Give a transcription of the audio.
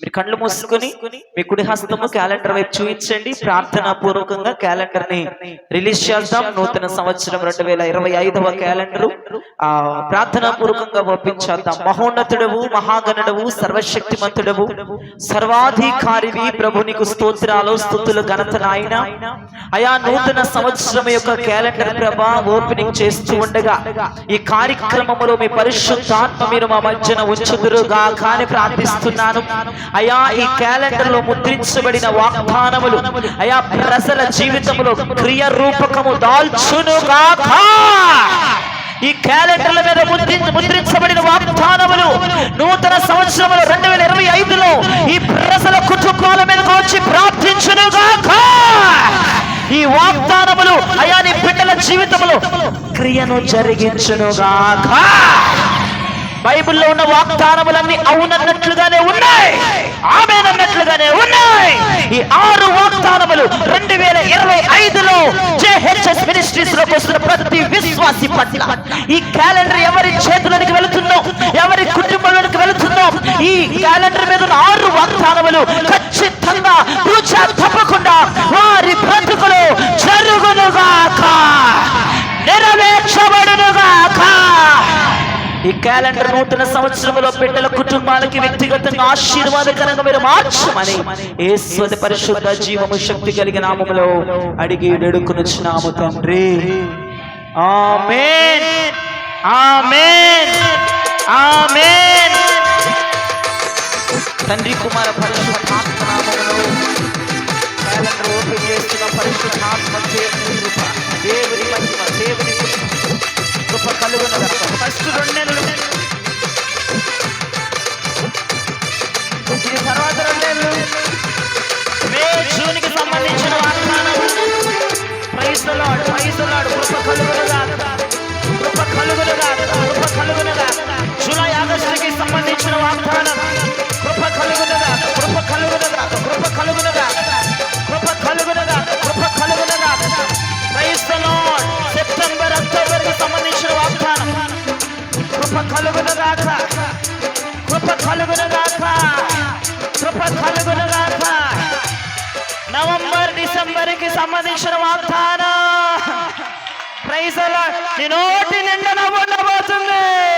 మీరు కళ్ళు మూసుకుని మీ కుడి హస్తము క్యాలెండర్ వైపు చూపించండి. ప్రార్థనా పూర్వకంగా క్యాలెండర్ని రిలీజ్ చేద్దాం. నూతన సంవత్సరం రెండు వేల ఇరవై ఐదవ క్యాలెండర్. ఆ ప్రార్థనా పూర్వకంగా ఒప్పించేద్దాం మహోన్నతుడవు మహాగణుడవు సర్వశక్తిమంతుడవు సర్వాధికారివి ప్రభు నీకు స్తోత్రాలు స్థుతులు ఘనత నాయన. అయా నూతన సంవత్సరం యొక్క క్యాలెండర్ ప్రభా ఓపెనింగ్ చేస్తూ ఉండగా ఈ కార్యక్రమంలో మీ పరిశుద్ధాత్మ మీరు మా మధ్యన ఉంచుదురుగా కానీ ప్రార్థిస్తున్నాను. అయా ఈ క్యాలెండర్లో ముద్రించబడిన వాగ్దానములు అయా ప్రజల జీవితంలో క్రియ రూపకము దాల్చునుగాక. ఈ క్యాలెండర్ల మీద ముద్రి- ముద్రించబడిన వాగ్దానములు నూతన సంవత్సరంలో రెండు వేల ఇరవై ఐదులో ఈ ప్రజల కుటుంబాల మీదకు వచ్చి ప్రార్థించునుగాక. ఈ వాగ్దానములు అయా నీ బిడ్డల జీవితంలో క్రియను జరిగించునుగాక. బైబిల్లో ఉన్న వాగ్దానములన్నీ అవునన్నట్లుగానే ఉన్నాయి. ఆమెనన్నట్లుగానే ఉన్నాయి. ఈ ఆరు వాగ్దానములు రెండు వేల ఇరవై ఐదులో జేహెచ్ఎస్ మినిస్ట్రీస్లోకి వస్తున్న ప్రతి విశ్వాసి పట్ల. ఈ క్యాలెండర్ ఎవరి చేతులకి వెళుతుందో ఎవరి కుటుంబంలోకి వెళుతుందో ఈ క్యాలెండర్ మీద ఉన్న ఆరు వాగ్దానములు ఈ క్యాలెండర్ నూతన సంవత్సరంలో బిడ్డల కుటుంబాలకి వ్యక్తిగతంగా ఆశీర్వాదకరంగా మీరు మార్చమని యేసుని పరిశుద్ధ జీవము శక్తి కలిగిన నామములో అడిగి వేడుకొనుచున్నాము తండ్రి. ఆమేన్. ఆమేన్. ఆమేన్. తండ్రి కుమార పరిశుద్ధాత్మ నామములో క్యాలెండర్ ఓపెన్ చేస్తున్న పరిశుద్ధాత్మ దేవుని కృప కలుగును గాక. కృప కలుగును గాక. కృప కలుగును గాక. నవంబర్ డిసెంబర్కి సంబంధించిన వాగ్దానం. ప్రైజ్ నీ నోటి నిండా నవ్వు ఉండబోతుంది.